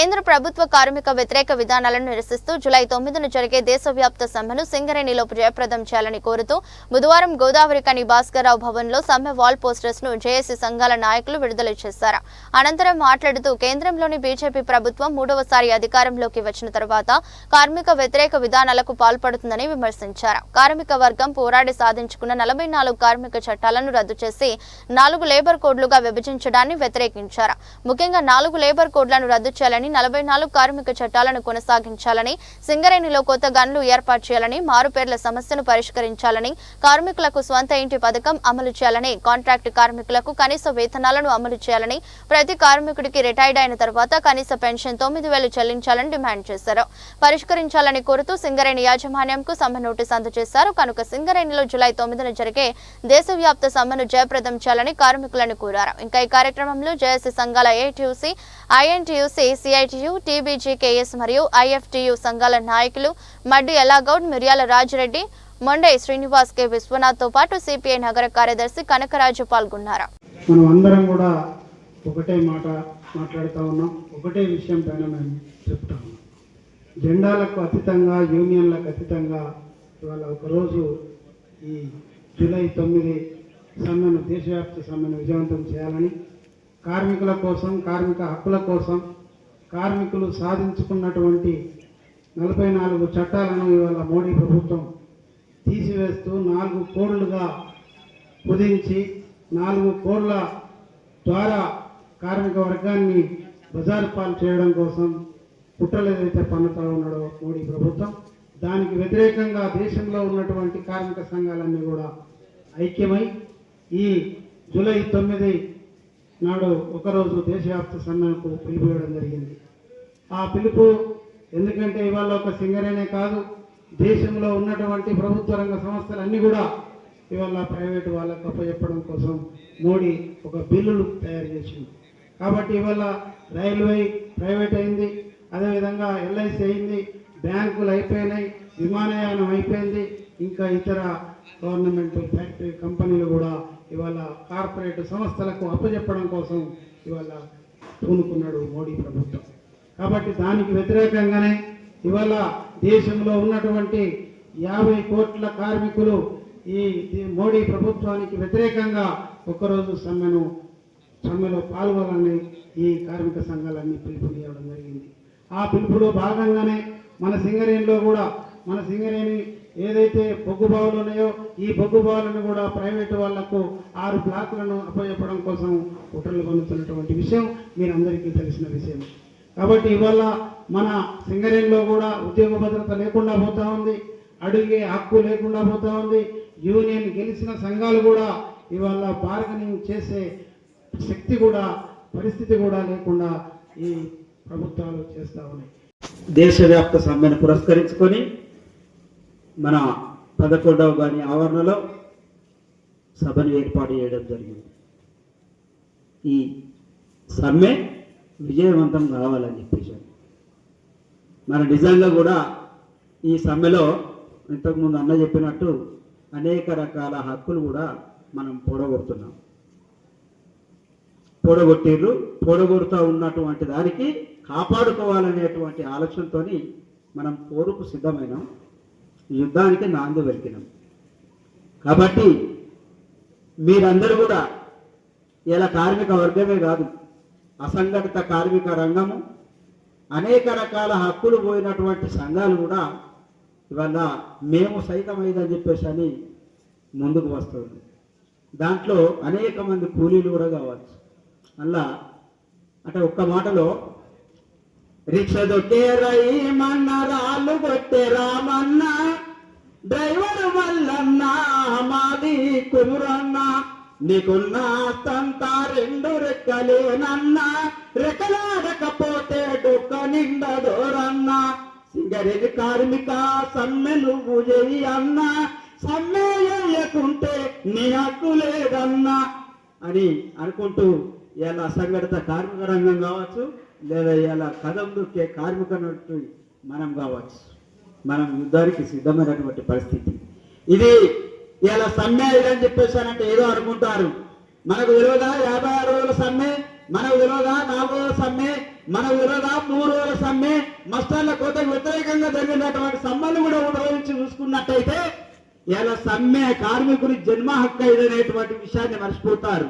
కేంద్ర ప్రభుత్వ కార్మిక వ్యతిరేక విధానాలను నిరసిస్తూ జులై తొమ్మిదిన జరిగే దేశవ్యాప్త సమ్మెను సింగరేణిలో జయప్రదం చేయాలని కోరుతూ బుధవారం గోదావరి కని భాస్కర్రావు భవన్లో సమ్మె వాల్ పోస్టర్స్ను జేఏసీ సంఘాల నాయకులు విడుదల చేశారు. అనంతరం మాట్లాడుతూ కేంద్రంలోని బీజేపీ ప్రభుత్వం మూడవసారి అధికారంలోకి వచ్చిన తర్వాత కార్మిక వ్యతిరేక విధానాలకు పాల్పడుతుందని విమర్శించారు. కార్మిక వర్గం పోరాడి సాధించుకున్న నలభై నాలుగు కార్మిక చట్టాలను రద్దు చేసి నాలుగు లేబర్ కోడ్లుగా విభజించడాన్ని వ్యతిరేకించారు. ముఖ్యంగా నాలుగు లేబర్ కోడ్లను రద్దు చేయాలని నలభై నాలుగు కార్మిక చట్టాలను కొనసాగించాలని సింగరేణిలో కొత్త గన్లు ఏర్పాటు చేయాలని మారుపేర్ల సమస్యను పరిష్కరించాలని కార్మికులకు స్వంత ఇంటి పథకం అమలు చేయాలని కాంట్రాక్ట్ కార్మికులకు కనీస వేతనాలను అమలు చేయాలని ప్రతి కార్మికుడికి రిటైర్డ్ అయిన తర్వాత కనీస పెన్షన్ తొమ్మిది వేలు చెల్లించాలని డిమాండ్ చేశారు. పరిష్కరించాలని కోరుతూ సింగరేణి యాజమాన్యంకు సమ్మె నోటీస్ అందజేశారు. కనుక సింగరేణిలో జులై తొమ్మిదిన జరిగే దేశవ్యాప్త సమ్మెను జయప్రదం చేయాలని కార్మికులను కోరారు. ఇంకా ఈ కార్యక్రమంలో జేఏసీ సంఘాల ఏటీయూసీ ఐఎన్టీయూసీ సిఐటియు టీబీజీకేఎస్ మరియు ఐఎఫ్టియు సంఘాల నాయకులు మడ్డి ఎలాగౌడ్ మిర్యాల రాజిరెడ్డి మొండై శ్రీనివాస్ కె. విశ్వనాథ్తో పాటు సిపిఐ నగర కార్యదర్శి కనకరాజు పాల్గొన్నారు. మనం అందరం కూడా ఒకటే మాట మాట్లాడుతూ ఉన్నాం. ఒకటే విషయం పైన మేము చెప్తా ఉన్నాం. జెండాలకు అతీతంగా యూనియన్లకు అతీతంగా ఇవాళ ఒకరోజు ఈ జూలై తొమ్మిది సమ్మెను దేశవ్యాప్త సమ్మెను విజయవంతం చేయాలని కార్మికుల కోసం కార్మిక హక్కుల కోసం కార్మికులు సాధించుకున్నటువంటి నలభై నాలుగు చట్టాలను ఇవాళ మోడీ ప్రభుత్వం తీసివేస్తూ నాలుగు కోడ్లుగా కుదించి నాలుగు కోడ్ల ద్వారా కార్మిక వర్గాన్ని బజారు పాలు చేయడం కోసం కుట్రలు ఏదైతే పన్నుతా ఉన్నాడో మోడీ ప్రభుత్వం దానికి వ్యతిరేకంగా దేశంలో ఉన్నటువంటి కార్మిక సంఘాలన్నీ కూడా ఐక్యమై ఈ జూలై తొమ్మిది నాడు ఒకరోజు దేశవ్యాప్త సమ్మెకు పిలిపివ్వడం జరిగింది. ఆ పిలుపు ఎందుకంటే ఇవాళ ఒక సింగరేనే కాదు దేశంలో ఉన్నటువంటి ప్రభుత్వ రంగ సంస్థలన్నీ కూడా ఇవాళ ప్రైవేటు వాళ్ళకు అప్పచెప్పడం కోసం మోడీ ఒక బిల్లులు తయారు చేసింది కాబట్టి ఇవాళ రైల్వే ప్రైవేట్ అయింది అదేవిధంగా ఎల్ఐసి అయింది బ్యాంకులు అయిపోయినాయి విమానయానం అయిపోయింది ఇంకా ఇతర గవర్నమెంట్ ఫ్యాక్టరీ కంపెనీలు కూడా ఇవాళ కార్పొరేట్ సంస్థలకు అప్పచెప్పడం కోసం ఇవాళ పూనుకున్నాడు మోడీ ప్రభుత్వం. కాబట్టి దానికి వ్యతిరేకంగానే ఇవాళ దేశంలో ఉన్నటువంటి యాభై కోట్ల కార్మికులు ఈ ఈ మోడీ ప్రభుత్వానికి వ్యతిరేకంగా ఒకరోజు సమ్మెను సమ్మెలో పాల్గొనాలని ఈ కార్మిక సంఘాలన్నీ పిలుపునివ్వడం జరిగింది. ఆ పిలుపులో భాగంగానే మన సింగరేణిలో కూడా మన సింగరేణి ఏదైతే బొగ్గు బావులు ఉన్నాయో ఈ బొగ్గు బావులను కూడా ప్రైవేటు వాళ్ళకు ఆరు బ్లాకులను అప్పచెప్పడం కోసం కుట్రలు పొందుతున్నటువంటి విషయం మీరందరికీ తెలిసిన విషయం. కాబట్టి ఇవాళ మన సింగరేణిలో కూడా ఉద్యోగ భద్రత లేకుండా పోతా ఉంది. అడిగే హక్కు లేకుండా పోతా ఉంది. యూనియన్ గెలిచిన సంఘాలు కూడా ఇవాళ బార్గెనింగ్ చేసే శక్తి కూడా పరిస్థితి కూడా లేకుండా ఈ ప్రభుత్వాలు చేస్తూ ఉన్నాయి. దేశవ్యాప్త సమ్మెను పురస్కరించుకొని మన పదకొండవ గాని ఆవరణలో సభను ఏర్పాటు చేయడం జరిగింది. ఈ సమ్మె విజయవంతం కావాలని చెప్పేసి. మన నిజంగా కూడా ఈ సమ్మెలో ఇంతకుముందు అన్న చెప్పినట్టు అనేక రకాల హక్కులు కూడా మనం పొడగొడుతున్నాం. పొడగొట్టిర్రు పొడగొడుతూ ఉన్నటువంటి దానికి కాపాడుకోవాలనేటువంటి ఆలోచనతో మనం పోరుకు సిద్ధమైనాం. యుద్ధానికి నాంది వెలికినాం. కాబట్టి మీరందరూ కూడా ఇలా కార్మిక వర్గమే కాదు అసంఘటిత కార్మిక రంగము అనేక రకాల హక్కులు పోయినటువంటి సంఘాలు కూడా ఇవాళ మేము సైతమైందని చెప్పేసి అని ముందుకు వస్తుంది. దాంట్లో అనేక మంది కూలీలు కూడా కావచ్చు. అలా అంటే ఒక్క మాటలో రిక్ష దొక్కే రయ్యమన్న రాళ్ళు కొట్టే రామన్న డ్రైవర్ మల్లన్న మాది కుమురన్నా నీకున్న తంతా రెండు రెక్కలేనన్నా రెక్కలాడకపోతే డొక్క నిండదోరన్న. సింగరేణి కార్మిక సమ్మె నువ్వు చేయి అన్నా సమ్మె చేయకుంటే నీ హక్కు లేదన్నా అని అనుకుంటూ ఇలా సంఘటిత కార్మిక రంగం కావచ్చు లేదా ఇలా కథం దొక్కే కార్మిక మనం కావచ్చు. మనం యుద్ధానికి సిద్ధమైనటువంటి పరిస్థితి. ఇది ఇలా సమ్మె ఇదని చెప్పేసానంటే ఏదో అనుకుంటారు. మనకు విలువగా యాభై ఆరు రోజుల సమ్మె మనకు విలువగా నాలుగు రోజుల సమ్మె మన విలువగా మూడు రోజుల సమ్మె మస్టర్ల కోతకు వ్యతిరేకంగా జరిగినటువంటి సమ్మెను కూడా ఉపయోగించి చూసుకున్నట్టయితే ఇలా సమ్మె కార్మికుని జన్మ హక్కు ఇదనేటువంటి విషయాన్ని మర్చిపోతారు.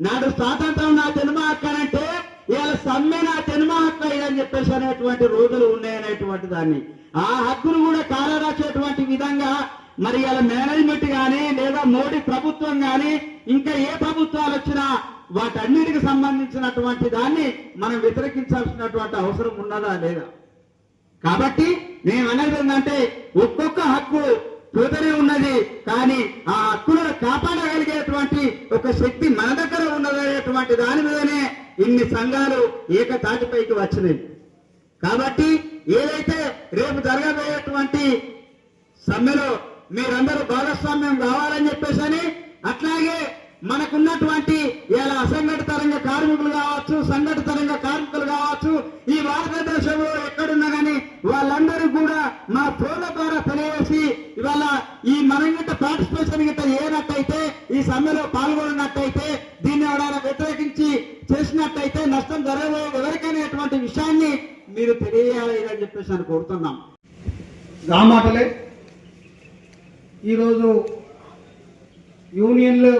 నాడు స్వాతంత్రం నా జన్మ హక్కు అంటే ఇవాళ సమ్మె నా జన్మ హక్కు ఇదని చెప్పేసి అనేటువంటి రోజులు ఉన్నాయనేటువంటి దాన్ని. ఆ హక్కును కూడా కాలరాసేటువంటి విధంగా మరి ఇలా మేనేజ్మెంట్ కానీ లేదా మోడీ ప్రభుత్వం కానీ ఇంకా ఏ ప్రభుత్వాలు వచ్చినా వాటన్నిటికి సంబంధించినటువంటి దాన్ని మనం వ్యతిరేకించాల్సినటువంటి అవసరం ఉన్నదా లేదా? కాబట్టి నేను అనేది ఏంటంటే ఒక్కొక్క హక్కు పోతూనే ఉన్నది కానీ ఆ హక్కులను కాపాడగలిగేటువంటి ఒక శక్తి మన దగ్గర ఉన్నదనేటువంటి దాని మీదనే ఇన్ని సంఘాలు ఏకతాటిపైకి వచ్చినాయి. కాబట్టి ఏదైతే రేపు జరగబోయేటువంటి సమ్మెలో మీరందరూ భాగస్వామ్యం కావాలని చెప్పేసి అని అట్లాగే మనకున్నటువంటి ఇలా అసంఘటిత రంగ కార్మికులు కావచ్చు సంఘటిత రంగ కార్మికులు కావచ్చు ఈ భారతదేశంలో ఎక్కడున్నా కానీ వాళ్ళందరూ కూడా మా ఫోన్ల ద్వారా తెలియజేసి ఇవాళ ఈ మనం గిట్ట పార్టిసిపేషన్ గిట్ట ఏనట్టయితే ఈ సమ్మెలో పాల్గొన్నట్టయితే దీన్ని ఎవరైనా వ్యతిరేకించి చేసినట్టయితే నష్టం జరగబోయే ఎవరికైనా ఇటువంటి విషయాన్ని మీరు తెలియాలి అని చెప్పేసి అని కోరుతున్నాం. నా మాటలే ఈరోజు యూనియన్లు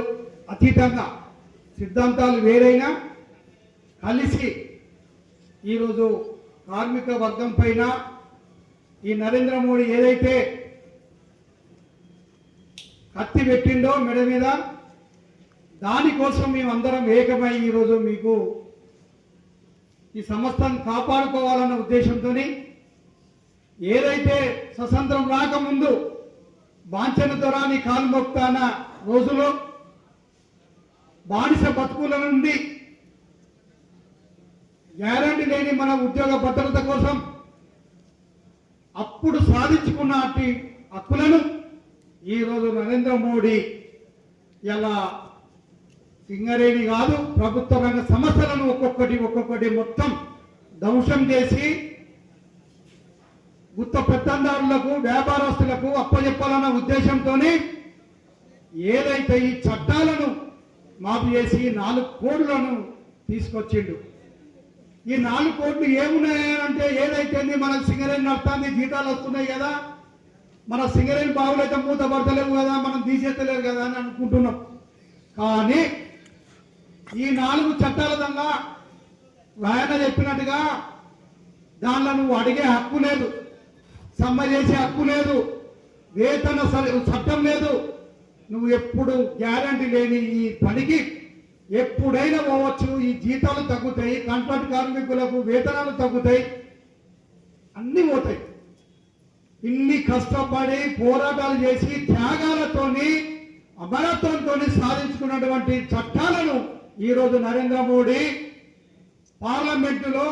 అతీతంగా సిద్ధాంతాలు వేరైనా కలిసి ఈరోజు కార్మిక వర్గం పైన ఈ నరేంద్ర మోడీ ఏదైతే కత్తి పెట్టిండో మెడ మీద దానికోసం మేమందరం ఏకమై ఈరోజు మీకు ఈ సంస్థను కాపాడుకోవాలన్న ఉద్దేశంతో ఏదైతే స్వతంత్రం రాకముందు బాంఛన కాలు కాల్మొక్తాన రోజులో బానిస బతుకుల నుండి గ్యారంటీ లేని మన ఉద్యోగ భద్రత కోసం అప్పుడు సాధించుకున్న హక్కులను ఈరోజు నరేంద్ర మోడీ ఇలా సింగరేణి కాదు ప్రభుత్వ రంగ సమస్యలను ఒక్కొక్కటి ఒక్కొక్కటి మొత్తం ధ్వంసం చేసి గుత్త పెత్తందారులకు వ్యాపారస్తులకు అప్పచెప్పాలన్న ఉద్దేశంతోనే ఏదైతే ఈ చట్టాలను మాఫీ చేసి నాలుగు కోడ్లను తీసుకొచ్చిండు. ఈ నాలుగు కోట్లు ఏమున్నాయంటే ఏదైతే మనకు సింగరేణి నడుతుంది జీతాలు వస్తున్నాయి కదా. మన సింగరేణి అయితే మూత పడతలేవు కదా మనం తీసేస్తలేరు కదా అని అనుకుంటున్నాం. కానీ ఈ నాలుగు చట్టాల దంగా ఆయన చెప్పినట్టుగా దానిలో నువ్వు అడిగే హక్కు లేదు. సమ్మె చేసే హక్కు లేదు. వేతన సరే చట్టం లేదు. నువ్వు ఎప్పుడు గ్యారంటీ లేని ఈ పనికి ఎప్పుడైనా పోవచ్చు. ఈ జీతాలు తగ్గుతాయి కాంట్రాక్ట్ కార్మికులకు వేతనాలు తగ్గుతాయి. అన్నీ పోతాయి. ఇన్ని కష్టపడి పోరాటాలు చేసి త్యాగాలతోని అమరత్వంతో సాధించుకున్నటువంటి చట్టాలను ఈరోజు నరేంద్ర మోడీ పార్లమెంటులో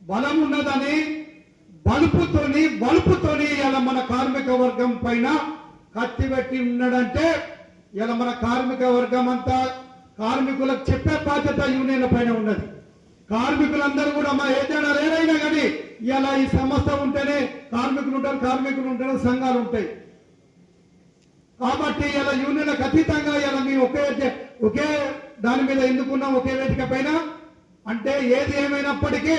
బలం ఉన్నదని బలుపుతోని బలుపుతోని ఇలా మన కార్మిక వర్గం పైన కత్తి పెట్టి ఉన్నాడంటే ఇలా మన కార్మిక వర్గం అంతా కార్మికులకు చెప్పే బాధ్యత యూనియన్ల పైన ఉన్నది. కార్మికులందరూ కూడా మా ఏదైనా లేదైనా కానీ ఇలా ఈ సంస్థ ఉంటేనే కార్మికులు ఉంటారు కార్మికులు ఉంటేనే సంఘాలు ఉంటాయి. కాబట్టి ఇలా యూనియన్లకు అతీతంగా ఇలా మేము ఒకే ఒకే దాని మీద ఎందుకున్నాం ఒకే వేదిక పైన? అంటే ఏది ఏమైనప్పటికీ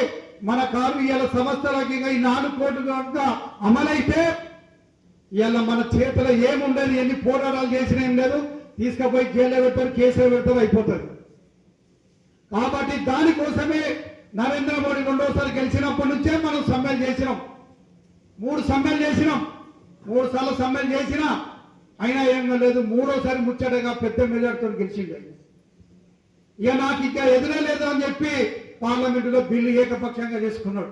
మన కార్మికుల సంస్థలకి ఈ నాలుగు కోట్లు కనుక అమలైతే ఇవాళ మన చేతిలో ఏముండదు ఎన్ని పోరాటాలు చేసినా ఏం లేదు. తీసుకుపోయి జైల్లో పెడతారు కేసులో పెడతారు అయిపోతుంది కాబట్టి దానికోసమే నరేంద్ర మోడీ రెండోసారి గెలిచినప్పటి నుంచే మనం సమ్మెలు చేసినాం. మూడు సమ్మెలు చేసినాం. మూడు సార్లు సమ్మెలు చేసినా అయినా ఏం లేదు. మూడోసారి ముచ్చటగా పెద్ద మెజార్టీతో గెలిచింది ఇక నాకు ఇంకా ఎదురే లేదు అని చెప్పి పార్లమెంటులో బిల్లు ఏకపక్షంగా చేసుకున్నాడు.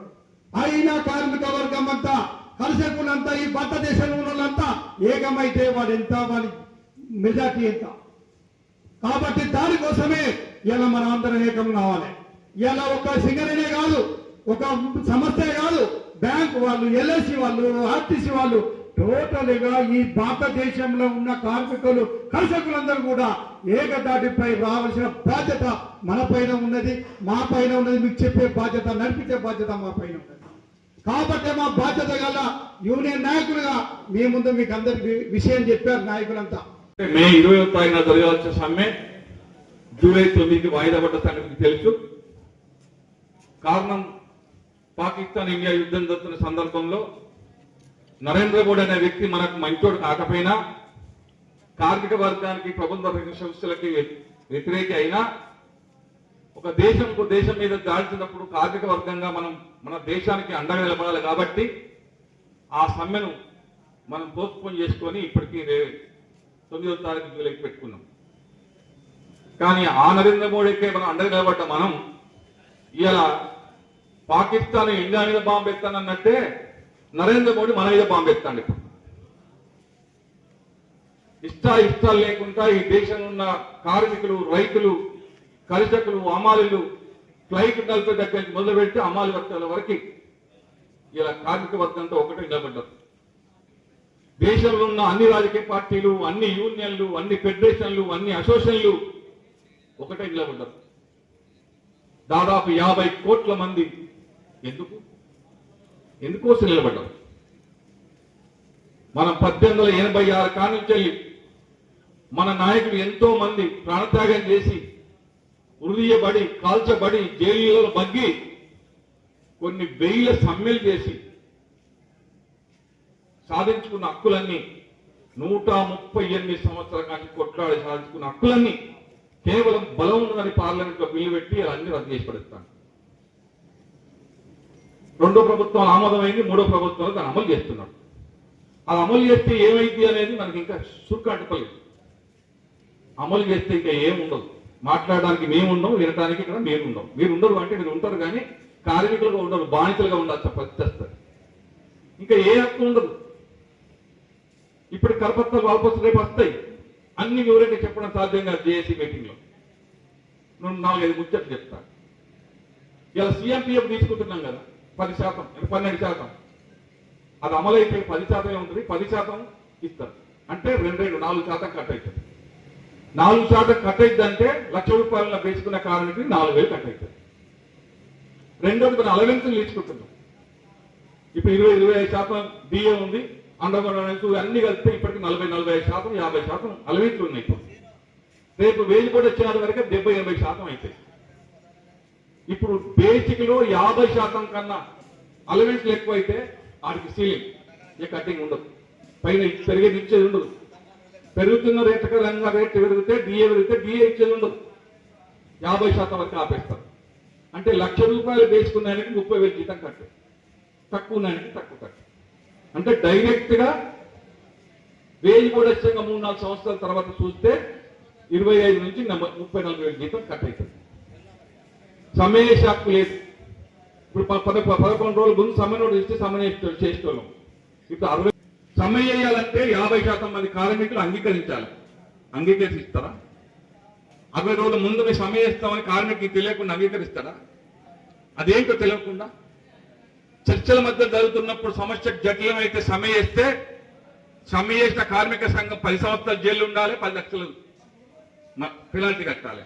అయినా కార్మిక వర్గం అంతా కలసకులంతా ఈ భారతదేశంలో ఉన్న వాళ్ళంతా ఏకమైతే వాడు ఎంత వాడి మెజార్టీ ఎంత? కాబట్టి దానికోసమే ఇలా మన అందరం ఏకం కావాలి. ఇలా ఒక సింగరేనే కాదు ఒక సంస్థే కాదు బ్యాంక్ వాళ్ళు ఎల్ఐసి వాళ్ళు ఆర్టీసీ వాళ్ళు టోటల్గా ఈ భారతదేశంలో ఉన్న కార్మికులు కర్షకులందరూ కూడా ఏకదాటిపై రావాల్సిన బాధ్యత మన పైన ఉన్నది మా పైన ఉన్నది మీకు చెప్పే బాధ్యత నడిపించే బాధ్యత మా పైన ఉన్నది. కాబట్టి మా బాధ్యత గల యూనియన్ నాయకులుగా మీ ముందు మీకు అందరికి విషయం చెప్పారు నాయకులంతా. మే ఇరవై తారీఖున జరగాల్సిన సమ్మె జూలై తొమ్మిదికి వాయిదా పడ్డ సంగతి తెలుసు. కారణం పాకిస్తాన్ ఇండియా యుద్ధం జరుగుతున్న సందర్భంలో నరేంద్ర మోడీ అనే వ్యక్తి మనకు మంచోడు కాకపోయినా కార్మిక వర్గానికి ప్రభుత్వ సంస్థలకి వ్యతిరేకి అయినా ఒక దేశం ఇంకో దేశం మీద దాడుతున్నప్పుడు కార్మిక వర్గంగా మనం మన దేశానికి అండగా నిలబడాలి కాబట్టి ఆ సమ్మెను మనం పోస్ట్పోన్ చేసుకొని ఇప్పటికీ తొమ్మిదవ తొమ్మిదో తారీఖు జూలైకి పెట్టుకున్నాం. కానీ ఆ నరేంద్ర మోడీకే మనం అండగా నిలబడ్డ మనం ఇలా పాకిస్తాన్ ఇండియా మీద బాంబు ఎత్తానన్నట్టే నరేంద్ర మోడీ మన మీద బాంబు ఎత్తాడు ఇప్పుడు. ఇష్టా ఇష్టాలు లేకుండా ఈ దేశంలో ఉన్న కార్మికులు రైతులు కర్షకులు అమాలీలు ఫ్లైట్ నలభై దగ్గర నుంచి మొదలు పెడితే అమాలి వర్గాల వరకు ఇలా కార్మిక వర్గంతో ఒకటే నిలబడ్డారు దేశంలో ఉన్న అన్ని రాజకీయ పార్టీలు అన్ని యూనియన్లు అన్ని ఫెడరేషన్లు అన్ని అసోసియేషన్లు ఒకటే నిలబడ్డారు దాదాపు యాభై కోట్ల మంది ఎందుకు? ఎందుకోసం నిలబడ్డారు? మనం పద్దెనిమిది వందల ఎనభై ఆరు కానుంచెల్లి మన నాయకులు ఎంతో మంది ప్రాణత్యాగం చేసి ఉరియబడి కాల్చబడి జైలులో బగ్గి కొన్ని వెయ్యిల సమ్మెలు చేసి సాధించుకున్న హక్కులన్నీ నూట ముప్పై ఎనిమిది సంవత్సరాల కానీ కొట్లాడి సాధించుకున్న హక్కులన్నీ కేవలం బలం ఉన్నదని పార్లమెంట్లో బిల్లు పెట్టి అన్ని రద్దు చేసి పడేస్తాను. రెండో ప్రభుత్వం ఆమోదమైంది మూడో ప్రభుత్వం దాన్ని అమలు చేస్తున్నాడు. అది అమలు చేస్తే ఏమైంది అనేది మనకి ఇంకా సురుకు అంటుకోలేదు అమలు చేస్తే ఇంకా ఏముండదు. మాట్లాడడానికి మేము ఉండం వినడానికి ఇక్కడ మేము ఉండం మీరు ఉండరు అంటే మీరు ఉంటారు కానీ కార్మికులుగా ఉండరు బానిసలుగా ఉండాల్సిన పరిస్థితి ఇంకా ఏ హక్కు ఉండదు. ఇప్పుడు కరపత్రాలు వాపసు రేపు వస్తాయి. అన్ని వివరంగా చెప్పడం సాధ్యం కాదు జేఏసీ మీటింగ్లో నేను నాలుగైదు ముచ్చట్లు చెప్తా. ఇలా సీఎంపీఎఫ్ తీసుకుంటున్నాం కదా పది శాతం పన్నెండు శాతం. అది అమలైతే పది శాతమే ఉంటుంది పది శాతం ఇస్తారు. అంటే రెండు రెండు నాలుగు శాతం కట్ అవుతుంది. నాలుగు శాతం కట్ అయిద్దంటే అంటే లక్ష రూపాయలను వేసుకున్న కారణానికి నాలుగు వేలు కట్ అవుతుంది రెండోది మన అలవెన్సులు తీసుకుంటున్నాం ఇప్పుడు ఇరవై ఇరవై ఐదు శాతం బియ్యం ఉంది అండర్గ్రౌండ్ అన్ని కలిపితే ఇప్పటికి నలభై నలభై ఐదు శాతం యాభై శాతం అలవెన్సులు ఉన్నాయి ఇప్పుడు. రేపు వేలు కూడా వచ్చిన వరకు డెబ్బై ఎనభై శాతం అవుతాయి ఇప్పుడు బేసిక్లో యాభై శాతం కన్నా అలవెన్స్లు ఎక్కువైతే వాడికి సీలింగ్ ఏ కటింగ్ ఉండదు. పైన సరిగ్గా నిచ్చేది ఉండదు. పెరుగుతున్న రేట్ రంగా రేట్ పెరిగితే డిఏ పెరిగితే డిఏ ఇచ్చేది ఉండదు. యాభై శాతం వరకు ఆపేస్తారు. అంటే లక్ష రూపాయలు వేసుకున్నానికి ముప్పై వేలు జీతం కట్టు. తక్కువ ఉన్నానికి తక్కువ కట్టు. అంటే డైరెక్ట్గా వేయి కూడా వచ్చాక మూడు నాలుగు సంవత్సరాల తర్వాత చూస్తే ఇరవై ఐదు నుంచి ముప్పై నాలుగు వేలు జీతం కట్ అవుతుంది సమయ హక్కు లేదు. ఇప్పుడు పద పదకొండు రోజుల ముందు సమ్మె ఇస్తే సమయం చేసేటోళ్ళం. ఇప్పుడు అరవై సమ్మె చేయాలంటే యాభై శాతం మంది కార్మికులు అంగీకరించాలి. అంగీకరిస్తారా? అరవై రోజుల ముందు మేము సమ్మె చేస్తామని కార్మికులు తెలియకుండా అంగీకరిస్తారా అదేంటో తెలియకుండా? చర్చల మధ్య జరుగుతున్నప్పుడు సమస్య జటిలమైతే సమ్మె చేస్తే సమ్మె చేసిన కార్మిక సంఘం పది సంవత్సరాలు జైలు ఉండాలి పది లక్షలు పెనాల్టీ కట్టాలి.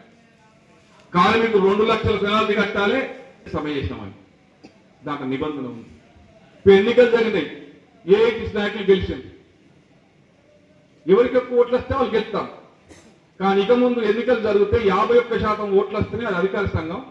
కార్మికులు రెండు లక్షల పెనాల్టీ కట్టాలి సమ్మె చేసినామని దాంట్లో నిబంధన ఉంది. ఇప్పుడు ఎన్నికలు జరిగినాయి. ఏ నాయకులు గెలిచింది ఎవరికి ఎక్కువ ఓట్లు వస్తే వాళ్ళు గెలుస్తాం. కానీ ఇక ముందు ఎన్నికలు జరిగితే యాభై ఒక్క శాతం ఓట్లు వస్తేనే అది అధికార సంఘం.